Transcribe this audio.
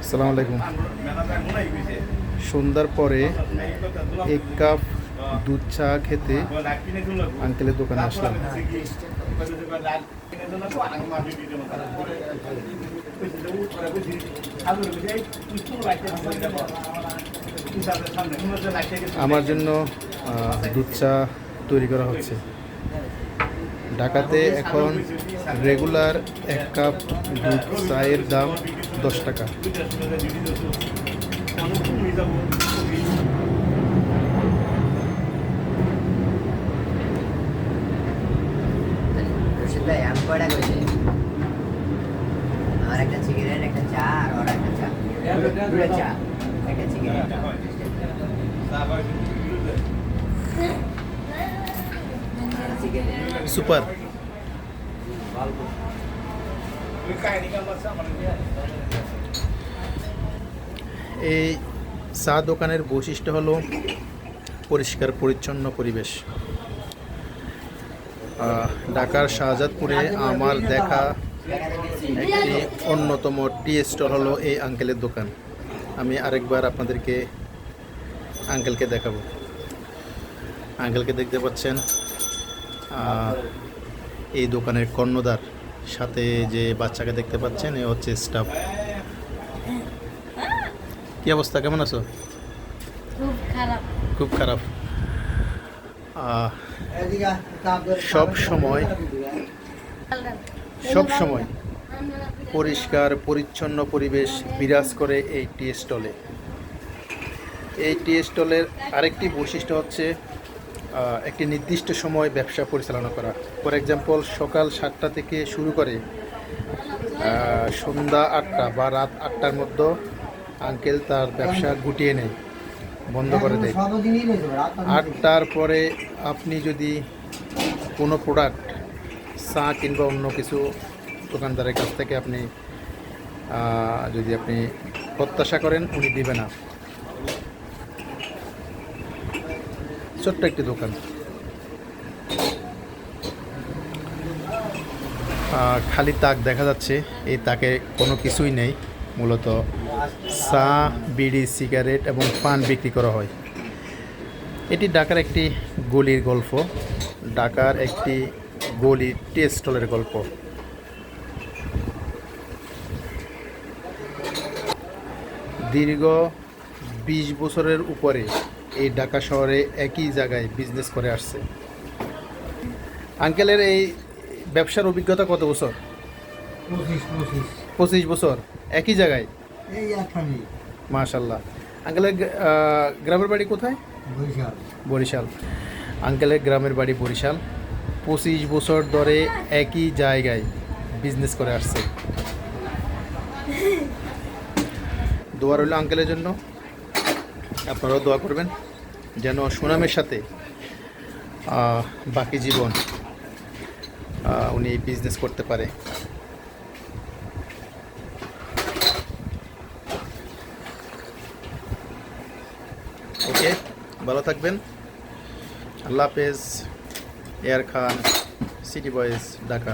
আসসালামু আলাইকুম। সন্ধ্যার পরে এক কাপ দুধ চা খেতে আঙ্কেলের দোকানে আসলাম। আমার জন্য দুধ চা তৈরি করা হচ্ছে। ঢাকাতে এখন রেগুলার এক কাপ দুধ চায়ের দাম দশ টাকা। আমার একটা সিগারেট একটা চা, আর একটা চা। দুটো চা, একটা সিগারেট সুপার এই চা দোকানের বৈশিষ্ট্য হলো পরিষ্কার, পরিচ্ছন্ন পরিবেশ। ঢাকার শাহজাদপুরে আমার দেখা একটি অন্যতম টি স্টল হলো এই আঙ্কেলের দোকান। আমি আরেকবার আপনাদেরকে আঙ্কেলকে দেখাবো। আঙ্কেলকে দেখতে পাচ্ছেন এই দোকানের কর্ণধার সাথে যে বাচ্চাকে দেখতে পাচ্ছেন এ হচ্ছে স্টাফ কি অবস্থা? কেমন আছো? খুব খারাপ। খুব খারাপ। আহ, সব সময় সব সময় পরিষ্কার পরিচ্ছন্ন পরিবেশ বিরাজ করে এই টি স্টলে। এই টি স্টলের আরেকটি বৈশিষ্ট্য হচ্ছে একটি নির্দিষ্ট সময় ব্যবসা পরিচালনা করা। ফর এক্সাম্পল সকাল সাতটা থেকে শুরু করে সন্ধ্যা আটটা বা রাত আটটার মধ্যে আঙ্কেল তার ব্যবসা গুটিয়ে নেয় বন্ধ করে দেয়। আটটার পরে আপনি যদি কোনো প্রোডাক্ট চা কিংবা অন্য কিছু দোকানদারের কাছ থেকে আপনি যদি আপনি প্রত্যাশা করেন উনি দিবে না। ছোট্ট একটি দোকান। খালি তাক দেখা যাচ্ছে, এই তাকে কোনো কিছুই নেই, মূলত চা, বিড়ি, সিগারেট এবং পান বিক্রি করা হয়। এটি ঢাকার একটি গলির গল্প, ঢাকার একটি গলির টি স্টলের গল্প। দীর্ঘ বিশ বছরের উপরে এই ঢাকা শহরে একই জায়গায় বিজনেস করে আসছে। আঙ্কেলের এই ব্যবসার অভিজ্ঞতা কত বছর? পঁচিশ বছর একই জায়গায়? মাশাল্লাহ আঙ্কেলের গ্রামের বাড়ি কোথায়? বরিশাল। বরিশাল। আঙ্কেলের গ্রামের বাড়ি বরিশাল। পঁচিশ বছর ধরে একই জায়গায় বিজনেস করে আসছে। দোয়া রইল আঙ্কেলের জন্য। আপনারাও দোয়া করবেন যেন সুনামের সাথে বাকি জীবন উনি বিজনেস করতে পারে। ওকে, ভালো থাকবেন। আল্লাহ হাফেজ। Air Khan city boys Dhaka